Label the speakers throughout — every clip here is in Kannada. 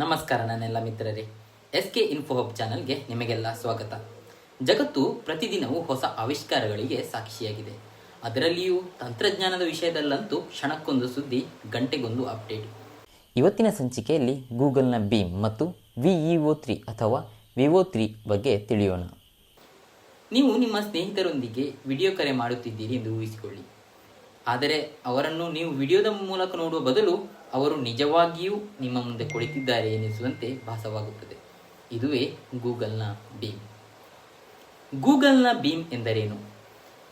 Speaker 1: ನಮಸ್ಕಾರ ನನ್ನೆಲ್ಲ ಮಿತ್ರರೇ ಎಸ್ ಕೆ ಇನ್ಫೋ ಹಬ್ ಚಾನಲ್ಗೆ ನಿಮಗೆಲ್ಲ ಸ್ವಾಗತ. ಜಗತ್ತು ಪ್ರತಿದಿನವೂ ಹೊಸ ಆವಿಷ್ಕಾರಗಳಿಗೆ ಸಾಕ್ಷಿಯಾಗಿದೆ. ಅದರಲ್ಲಿಯೂ ತಂತ್ರಜ್ಞಾನದ ವಿಷಯದಲ್ಲಂತೂ ಕ್ಷಣಕ್ಕೊಂದು ಸುದ್ದಿ, ಗಂಟೆಗೊಂದು ಅಪ್ಡೇಟ್. ಇವತ್ತಿನ ಸಂಚಿಕೆಯಲ್ಲಿ ಗೂಗಲ್ನ ಬೀಮ್ ಮತ್ತು ವಿಇಒ ತ್ರೀ ಅಥವಾ ವಿವೋ ತ್ರೀ ಬಗ್ಗೆ ತಿಳಿಯೋಣ. ನೀವು ನಿಮ್ಮ ಸ್ನೇಹಿತರೊಂದಿಗೆ ವಿಡಿಯೋ ಕರೆ ಮಾಡುತ್ತಿದ್ದೀರಿ ಎಂದು ಊಹಿಸಿಕೊಳ್ಳಿ. ಆದರೆ ಅವರನ್ನು ನೀವು ವಿಡಿಯೋದ ಮೂಲಕ ನೋಡುವ ಬದಲು ಅವರು ನಿಜವಾಗಿಯೂ ನಿಮ್ಮ ಮುಂದೆ ಕುಳಿತಿದ್ದಾರೆ ಎನಿಸುವಂತೆ ಭಾಸವಾಗುತ್ತದೆ. ಇದುವೇ ಗೂಗಲ್ನ ಬೀಮ್ ಗೂಗಲ್ನ ಬೀಮ್ ಎಂದರೇನು?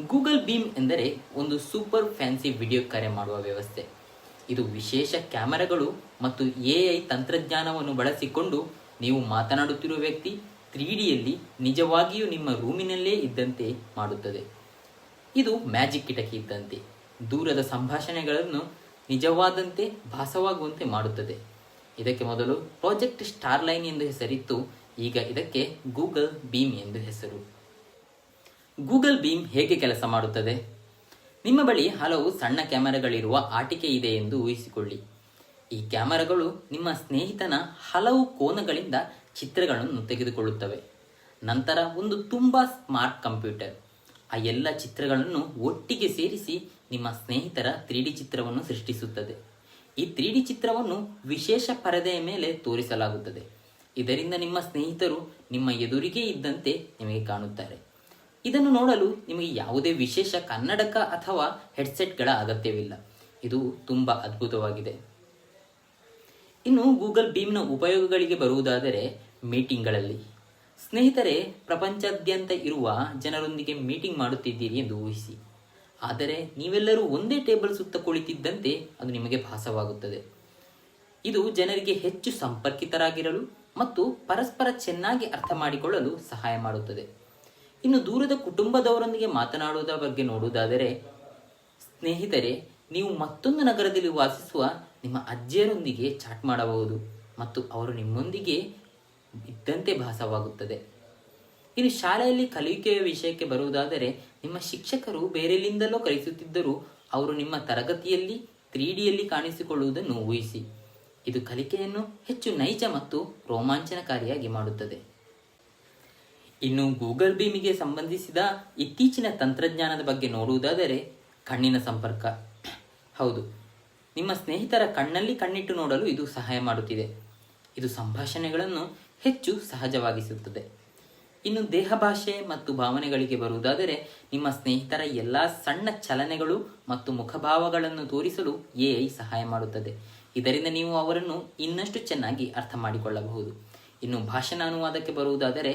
Speaker 1: ಗೂಗಲ್ ಬೀಮ್ ಎಂದರೆ ಒಂದು ಸೂಪರ್ ಫ್ಯಾನ್ಸಿ ವಿಡಿಯೋ ಕರೆ ಮಾಡುವ ವ್ಯವಸ್ಥೆ. ಇದು ವಿಶೇಷ ಕ್ಯಾಮೆರಾಗಳು ಮತ್ತು ಎ ಐ ತಂತ್ರಜ್ಞಾನವನ್ನು ಬಳಸಿಕೊಂಡು ನೀವು ಮಾತನಾಡುತ್ತಿರುವ ವ್ಯಕ್ತಿ ತ್ರೀ ಡಿಯಲ್ಲಿ ನಿಜವಾಗಿಯೂ ನಿಮ್ಮ ರೂಮಿನಲ್ಲೇ ಇದ್ದಂತೆ ಮಾಡುತ್ತದೆ. ಇದು ಮ್ಯಾಜಿಕ್ ಕಿಟಕಿ ಇದ್ದಂತೆ. ದೂರದ ಸಂಭಾಷಣೆಗಳನ್ನು ನಿಜವಾದಂತೆ, ಭಾಸವಾಗುವಂತೆ ಮಾಡುತ್ತದೆ. ಇದಕ್ಕೆ ಮೊದಲು ಪ್ರಾಜೆಕ್ಟ್ ಸ್ಟಾರ್ಲೈನ್ ಎಂದು ಹೆಸರಿತ್ತು. ಈಗ ಇದಕ್ಕೆ ಗೂಗಲ್ ಬೀಮ್ ಎಂದು ಹೆಸರು. ಗೂಗಲ್ ಬೀಮ್ ಹೇಗೆ ಕೆಲಸ ಮಾಡುತ್ತದೆ? ನಿಮ್ಮ ಬಳಿ ಹಲವು ಸಣ್ಣ ಕ್ಯಾಮೆರಾಗಳಿರುವ ಆಟಿಕೆ ಇದೆ ಎಂದು ಊಹಿಸಿಕೊಳ್ಳಿ. ಈ ಕ್ಯಾಮೆರಾಗಳು ನಿಮ್ಮ ಸ್ನೇಹಿತನ ಹಲವು ಕೋನಗಳಿಂದ ಚಿತ್ರಗಳನ್ನು ತೆಗೆದುಕೊಳ್ಳುತ್ತವೆ. ನಂತರ ಒಂದು ತುಂಬಾ ಸ್ಮಾರ್ಟ್ ಕಂಪ್ಯೂಟರ್ ಆ ಎಲ್ಲ ಚಿತ್ರಗಳನ್ನು ಒಟ್ಟಿಗೆ ಸೇರಿಸಿ ನಿಮ್ಮ ಸ್ನೇಹಿತರ ತ್ರೀ ಡಿ ಚಿತ್ರವನ್ನು ಸೃಷ್ಟಿಸುತ್ತದೆ. ಈ ತ್ರೀ ಡಿ ಚಿತ್ರವನ್ನು ವಿಶೇಷ ಪರದೆಯ ಮೇಲೆ ತೋರಿಸಲಾಗುತ್ತದೆ. ಇದರಿಂದ ನಿಮ್ಮ ಸ್ನೇಹಿತರು ನಿಮ್ಮ ಎದುರಿಗೆ ಇದ್ದಂತೆ ನಿಮಗೆ ಕಾಣುತ್ತಾರೆ. ಇದನ್ನು ನೋಡಲು ನಿಮಗೆ ಯಾವುದೇ ವಿಶೇಷ ಕನ್ನಡಕ ಅಥವಾ ಹೆಡ್ಸೆಟ್ಗಳ ಅಗತ್ಯವಿಲ್ಲ. ಇದು ತುಂಬ ಅದ್ಭುತವಾಗಿದೆ. ಇನ್ನು ಗೂಗಲ್ ಬೀಮ್ನ ಉಪಯೋಗಗಳಿಗೆ ಬರುವುದಾದರೆ ಮೀಟಿಂಗ್ಗಳಲ್ಲಿ. ಸ್ನೇಹಿತರೆ ಪ್ರಪಂಚಾದ್ಯಂತ ಇರುವ ಜನರೊಂದಿಗೆ ಮೀಟಿಂಗ್ ಮಾಡುತ್ತಿದ್ದೀರಿ ಎಂದು ಊಹಿಸಿ. ಆದರೆ ನೀವೆಲ್ಲರೂ ಒಂದೇ ಟೇಬಲ್ ಸುತ್ತ ಕುಳಿತಿದ್ದಂತೆ ಅದು ನಿಮಗೆ ಭಾಸವಾಗುತ್ತದೆ. ಇದು ಜನರಿಗೆ ಹೆಚ್ಚು ಸಂಪರ್ಕಿತರಾಗಿರಲು ಮತ್ತು ಪರಸ್ಪರ ಚೆನ್ನಾಗಿ ಅರ್ಥ ಮಾಡಿಕೊಳ್ಳಲು ಸಹಾಯ ಮಾಡುತ್ತದೆ. ಇನ್ನು ದೂರದ ಕುಟುಂಬದವರೊಂದಿಗೆ ಮಾತನಾಡುವುದರ ಬಗ್ಗೆ ನೋಡುವುದಾದರೆ, ಸ್ನೇಹಿತರೆ, ನೀವು ಮತ್ತೊಂದು ನಗರದಲ್ಲಿ ವಾಸಿಸುವ ನಿಮ್ಮ ಅಜ್ಜಿಯರೊಂದಿಗೆ ಚಾಟ್ ಮಾಡಬಹುದು ಮತ್ತು ಅವರು ನಿಮ್ಮೊಂದಿಗೆ ಇದ್ದಂತೆ ಭಾಸವಾಗುತ್ತದೆ. ಇನ್ನು ಶಾಲೆಯಲ್ಲಿ ಕಲಿಕೆಯ ವಿಷಯಕ್ಕೆ ಬರುವುದಾದರೆ ನಿಮ್ಮ ಶಿಕ್ಷಕರು ಬೇರೆಲ್ಲಿಂದಲೋ ಕಲಿಸುತ್ತಿದ್ದರೂ ಅವರು ನಿಮ್ಮ ತರಗತಿಯಲ್ಲಿ ತ್ರೀ ಡಿಯಲ್ಲಿ ಕಾಣಿಸಿಕೊಳ್ಳುವುದನ್ನು ಊಹಿಸಿ. ಇದು ಕಲಿಕೆಯನ್ನು ಹೆಚ್ಚು ನೈಜ ಮತ್ತು ರೋಮಾಂಚನಕಾರಿಯಾಗಿ ಮಾಡುತ್ತದೆ. ಇನ್ನು ಗೂಗಲ್ ಬೀಮಿಗೆ ಸಂಬಂಧಿಸಿದ ಇತ್ತೀಚಿನ ತಂತ್ರಜ್ಞಾನದ ಬಗ್ಗೆ ನೋಡುವುದಾದರೆ ಕಣ್ಣಿನ ಸಂಪರ್ಕ. ಹೌದು, ನಿಮ್ಮ ಸ್ನೇಹಿತರ ಕಣ್ಣಲ್ಲಿ ಕಣ್ಣಿಟ್ಟು ನೋಡಲು ಇದು ಸಹಾಯ ಮಾಡುತ್ತಿದೆ. ಇದು ಸಂಭಾಷಣೆಗಳನ್ನು ಹೆಚ್ಚು ಸಹಜವಾಗಿಸುತ್ತದೆ. ಇನ್ನು ದೇಹ ಭಾಷೆ ಮತ್ತು ಭಾವನೆಗಳಿಗೆ ಬರುವುದಾದರೆ ನಿಮ್ಮ ಸ್ನೇಹಿತರ ಎಲ್ಲ ಸಣ್ಣ ಚಲನೆಗಳು ಮತ್ತು ಮುಖಭಾವಗಳನ್ನು ತೋರಿಸಲು ಎಐ ಸಹಾಯ ಮಾಡುತ್ತದೆ. ಇದರಿಂದ ನೀವು ಅವರನ್ನು ಇನ್ನಷ್ಟು ಚೆನ್ನಾಗಿ ಅರ್ಥ ಮಾಡಿಕೊಳ್ಳಬಹುದು. ಇನ್ನು ಭಾಷಣ ಅನುವಾದಕ್ಕೆ ಬರುವುದಾದರೆ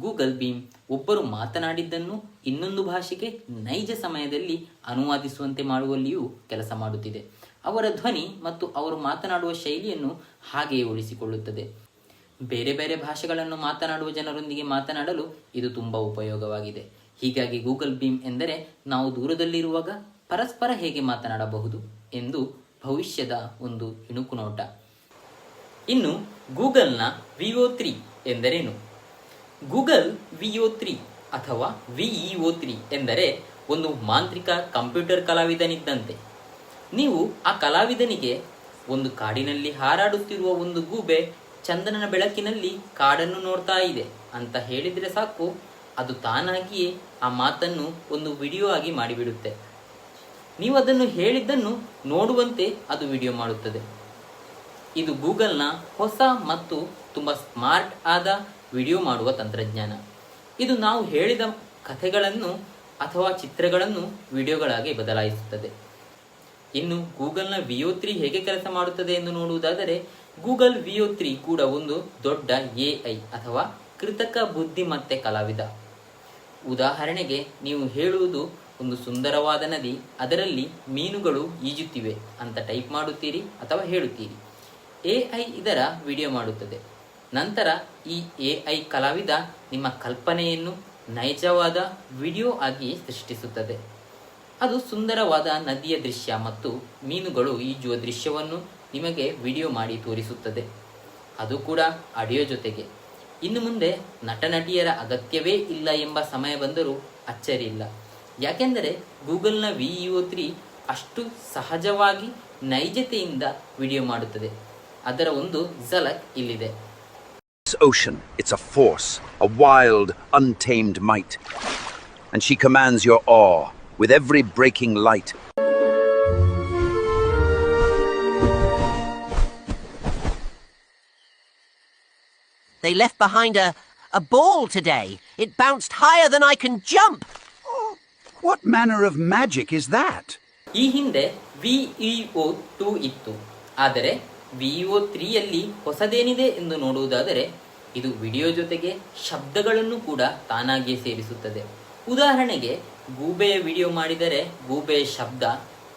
Speaker 1: ಗೂಗಲ್ ಬೀಮ್ ಒಬ್ಬರು ಮಾತನಾಡಿದ್ದನ್ನು ಇನ್ನೊಂದು ಭಾಷೆಗೆ ನೈಜ ಸಮಯದಲ್ಲಿ ಅನುವಾದಿಸುವಂತೆ ಮಾಡುವಲ್ಲಿಯೂ ಕೆಲಸ ಮಾಡುತ್ತಿದೆ. ಅವರ ಧ್ವನಿ ಮತ್ತು ಅವರು ಮಾತನಾಡುವ ಶೈಲಿಯನ್ನು ಹಾಗೆಯೇ ಉಳಿಸಿಕೊಳ್ಳುತ್ತದೆ. ಬೇರೆ ಬೇರೆ ಭಾಷೆಗಳನ್ನು ಮಾತನಾಡುವ ಜನರೊಂದಿಗೆ ಮಾತನಾಡಲು ಇದು ತುಂಬ ಉಪಯೋಗವಾಗಿದೆ. ಹೀಗಾಗಿ ಗೂಗಲ್ ಬೀಮ್ ಎಂದರೆ ನಾವು ದೂರದಲ್ಲಿರುವಾಗ ಪರಸ್ಪರ ಹೇಗೆ ಮಾತನಾಡಬಹುದು ಎಂದು ಭವಿಷ್ಯದ ಒಂದು ಇಣುಕು ನೋಟ. ಇನ್ನು ಗೂಗಲ್ನ ವಿಒ ತ್ರೀ ಎಂದರೇನು? ಗೂಗಲ್ ವಿಒ ತ್ರೀ ಅಥವಾ ವಿಇಒ ತ್ರೀ ಎಂದರೆ ಒಂದು ಮಾಂತ್ರಿಕ ಕಂಪ್ಯೂಟರ್ ಕಲಾವಿದನಿದ್ದಂತೆ. ನೀವು ಆ ಕಲಾವಿದನಿಗೆ ಒಂದು ಕಾಡಿನಲ್ಲಿ ಹಾರಾಡುತ್ತಿರುವ ಒಂದು ಗೂಬೆ ಚಂದನನ ಬೆಳಕಿನಲ್ಲಿ ಕಾಡನ್ನು ನೋಡ್ತಾ ಇದೆ ಅಂತ ಹೇಳಿದರೆ ಸಾಕು, ಅದು ತಾನಾಗಿಯೇ ಆ ಮಾತನ್ನು ಒಂದು ವಿಡಿಯೋ ಆಗಿ ಮಾಡಿಬಿಡುತ್ತೆ. ನೀವು ಅದನ್ನು ಹೇಳಿದ್ದನ್ನು ನೋಡುವಂತೆ ಅದು ವಿಡಿಯೋ ಮಾಡುತ್ತದೆ. ಇದು ಗೂಗಲ್ನ ಹೊಸ ಮತ್ತು ತುಂಬ ಸ್ಮಾರ್ಟ್ ಆದ ವಿಡಿಯೋ ಮಾಡುವ ತಂತ್ರಜ್ಞಾನ. ಇದು ನಾವು ಹೇಳಿದ ಕಥೆಗಳನ್ನು ಅಥವಾ ಚಿತ್ರಗಳನ್ನು ವಿಡಿಯೋಗಳಾಗಿ ಬದಲಾಯಿಸುತ್ತದೆ. ಇನ್ನು ಗೂಗಲ್ನ ವಿಯೋ ತ್ರೀ ಹೇಗೆ ಕೆಲಸ ಮಾಡುತ್ತದೆ ಎಂದು ನೋಡುವುದಾದರೆ ಗೂಗಲ್ ವಿಯೋ ತ್ರೀ ಕೂಡ ಒಂದು ದೊಡ್ಡ ಎಐ ಅಥವಾ ಕೃತಕ ಬುದ್ಧಿಮತ್ತೆ ಕಲಾವಿದ. ಉದಾಹರಣೆಗೆ, ನೀವು ಹೇಳುವುದು ಒಂದು ಸುಂದರವಾದ ನದಿ, ಅದರಲ್ಲಿ ಮೀನುಗಳು ಈಜುತ್ತಿವೆ ಅಂತ ಟೈಪ್ ಮಾಡುತ್ತೀರಿ ಅಥವಾ ಹೇಳುತ್ತೀರಿ. ಎಐ ಇದರ ವಿಡಿಯೋ ಮಾಡುತ್ತದೆ. ನಂತರ ಈ ಎಐ ಕಲಾವಿದ ನಿಮ್ಮ ಕಲ್ಪನೆಯನ್ನು ನೈಜವಾದ ವಿಡಿಯೋ ಆಗಿ ಸೃಷ್ಟಿಸುತ್ತದೆ. ಅದು ಸುಂದರವಾದ ನದಿಯ ದೃಶ್ಯ ಮತ್ತು ಮೀನುಗಳು ಈಜುವ ದೃಶ್ಯವನ್ನು ನಿಮಗೆ ವಿಡಿಯೋ ಮಾಡಿ ತೋರಿಸುತ್ತದೆ. ಅದು ಕೂಡ ಆಡಿಯೋ ಜೊತೆಗೆ. ಇನ್ನು ಮುಂದೆ ನಟ ನಟಿಯರ ಅಗತ್ಯವೇ ಇಲ್ಲ ಎಂಬ ಸಮಯ ಬಂದರೂ ಅಚ್ಚರಿ ಇಲ್ಲ. ಯಾಕೆಂದರೆ ಗೂಗಲ್ನ ವಿ ಇಒ ತ್ರೀ ಅಷ್ಟು ಸಹಜವಾಗಿ ನೈಜತೆಯಿಂದ ವಿಡಿಯೋ ಮಾಡುತ್ತದೆ. ಅದರ ಒಂದು ಝಲಕ್ ಇಲ್ಲಿದೆ.
Speaker 2: Ocean, it's a force, a wild, untamed might. And she commands your awe with every breaking light.
Speaker 3: They left behind a, a ball today. It bounced higher than I can jump.
Speaker 4: What manner of magic is that?
Speaker 1: ಈ ಹಿಂದೆ ವಿಇಒ ಟೂ ಇತ್ತು ಆದರೆ ವಿಇಒ ತ್ರೀಯಲ್ಲಿ ಹೊಸದೇನಿದೆ ಎಂದು ನೋಡುವುದಾದರೆ ಇದು ವಿಡಿಯೋ ಜೊತೆಗೆ ಶಬ್ದಗಳನ್ನು ಕೂಡ ತಾನಾಗಿಯೇ ಸೇರಿಸುತ್ತದೆ ಉದಾಹರಣೆಗೆ ಗೂಬೆಯ ವಿಡಿಯೋ ಮಾಡಿದರೆ ಗೂಬೆಯ ಶಬ್ದ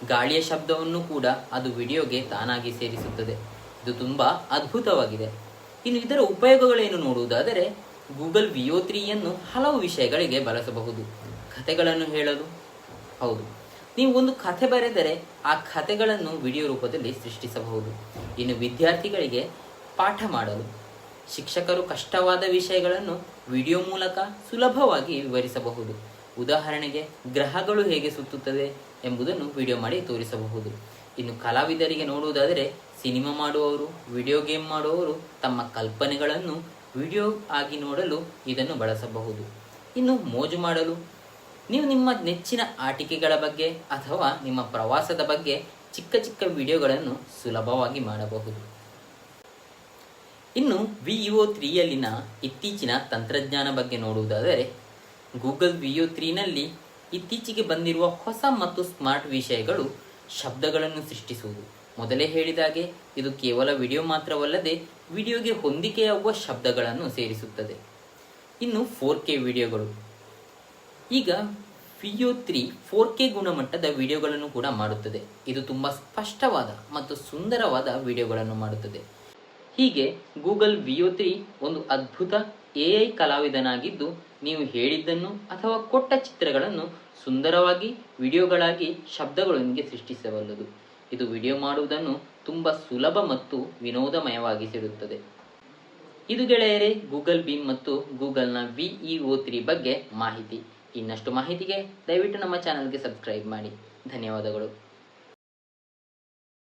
Speaker 1: ಗಾಳಿಯ ಶಬ್ದವನ್ನು ಕೂಡ ಅದು ವಿಡಿಯೋಗೆ ತಾನಾಗಿ ಸೇರಿಸುತ್ತದೆ ಇದು ತುಂಬ ಅದ್ಭುತವಾಗಿದೆ ಇನ್ನು ಇದರ ಉಪಯೋಗಗಳೇನು ನೋಡುವುದಾದರೆ, ಗೂಗಲ್ ವಿಯೋ ತ್ರೀಯನ್ನು ಹಲವು ವಿಷಯಗಳಿಗೆ ಬಳಸಬಹುದು. ಕಥೆಗಳನ್ನು ಹೇಳಲು. ಹೌದು. ನೀವು ಒಂದು ಕಥೆ ಬರೆದರೆ ಆ ಕಥೆಗಳನ್ನು ವಿಡಿಯೋ ರೂಪದಲ್ಲಿ ಸೃಷ್ಟಿಸಬಹುದು. ಇನ್ನು ವಿದ್ಯಾರ್ಥಿಗಳಿಗೆ ಪಾಠ ಮಾಡಲು, ಶಿಕ್ಷಕರು ಕಷ್ಟವಾದ ವಿಷಯಗಳನ್ನು ವಿಡಿಯೋ ಮೂಲಕ ಸುಲಭವಾಗಿ ವಿವರಿಸಬಹುದು. ಉದಾಹರಣೆಗೆ, ಗ್ರಹಗಳು ಹೇಗೆ ಸುತ್ತುತ್ತದೆ ಎಂಬುದನ್ನು ವಿಡಿಯೋ ಮಾಡಿ ತೋರಿಸಬಹುದು. ಇನ್ನು ಕಲಾವಿದರಿಗೆ ನೋಡುವುದಾದರೆ ಸಿನಿಮಾ ಮಾಡುವವರು, ವಿಡಿಯೋ ಗೇಮ್ ಮಾಡುವವರು ತಮ್ಮ ಕಲ್ಪನೆಗಳನ್ನು ವಿಡಿಯೋ ಆಗಿ ನೋಡಲು ಇದನ್ನು ಬಳಸಬಹುದು. ಇನ್ನು ಮೋಜು ಮಾಡಲು, ನೀವು ನಿಮ್ಮ ನೆಚ್ಚಿನ ಆಟಿಕೆಗಳ ಬಗ್ಗೆ ಅಥವಾ ನಿಮ್ಮ ಪ್ರವಾಸದ ಬಗ್ಗೆ ಚಿಕ್ಕ ಚಿಕ್ಕ ವಿಡಿಯೋಗಳನ್ನು ಸುಲಭವಾಗಿ ಮಾಡಬಹುದು. ಇನ್ನು ವಿಇಒ ತ್ರೀಯಲ್ಲಿನ ಇತ್ತೀಚಿನ ತಂತ್ರಜ್ಞಾನ ಬಗ್ಗೆ ನೋಡುವುದಾದರೆ, ಗೂಗಲ್ ವಿಇಒ ತ್ರೀನಲ್ಲಿ ಇತ್ತೀಚೆಗೆ ಬಂದಿರುವ ಹೊಸ ಮತ್ತು ಸ್ಮಾರ್ಟ್ ವಿಷಯಗಳು ಶಬ್ದಗಳನ್ನು ಸೃಷ್ಟಿಸುವುದು. ಮೊದಲೇ ಹೇಳಿದಾಗೆ, ಇದು ಕೇವಲ ವಿಡಿಯೋ ಮಾತ್ರವಲ್ಲದೆ ವಿಡಿಯೋಗೆ ಹೊಂದಿಕೆಯಾಗುವ ಶಬ್ದಗಳನ್ನು ಸೇರಿಸುತ್ತದೆ. ಇನ್ನು ಫೋರ್ ಕೆ ವಿಡಿಯೋಗಳು. ಈಗ ವಿಯೋ ತ್ರೀ ಫೋರ್ ಕೆ ಗುಣಮಟ್ಟದ ವಿಡಿಯೋಗಳನ್ನು ಕೂಡ ಮಾಡುತ್ತದೆ. ಇದು ತುಂಬ ಸ್ಪಷ್ಟವಾದ ಮತ್ತು ಸುಂದರವಾದ ವಿಡಿಯೋಗಳನ್ನು ಮಾಡುತ್ತದೆ. ಹೀಗೆ ಗೂಗಲ್ ವಿಯೋ ತ್ರೀ ಒಂದು ಅದ್ಭುತ ಎ ಐ ಕಲಾವಿದನಾಗಿದ್ದು, ನೀವು ಹೇಳಿದ್ದನ್ನು ಅಥವಾ ಕೊಟ್ಟ ಚಿತ್ರಗಳನ್ನು ಸುಂದರವಾಗಿ ವಿಡಿಯೋಗಳಾಗಿ ಶಬ್ದಗಳೊಂದಿಗೆ ಸೃಷ್ಟಿಸಬಲ್ಲದು. ಇದು ವಿಡಿಯೋ ಮಾಡುವುದನ್ನು ತುಂಬ ಸುಲಭ ಮತ್ತು ವಿನೋದಮಯವಾಗಿಸಿರುತ್ತದೆ. ಇದು ಗೆಳೆಯರೇ, ಗೂಗಲ್ ಬೀಮ್ ಮತ್ತು ಗೂಗಲ್ನ ವಿಇಒ ತ್ರೀ ಬಗ್ಗೆ ಮಾಹಿತಿ. ಇನ್ನಷ್ಟು ಮಾಹಿತಿಗೆ ದಯವಿಟ್ಟು ನಮ್ಮ ಚಾನಲ್ಗೆ ಸಬ್ಸ್ಕ್ರೈಬ್ ಮಾಡಿ. ಧನ್ಯವಾದಗಳು.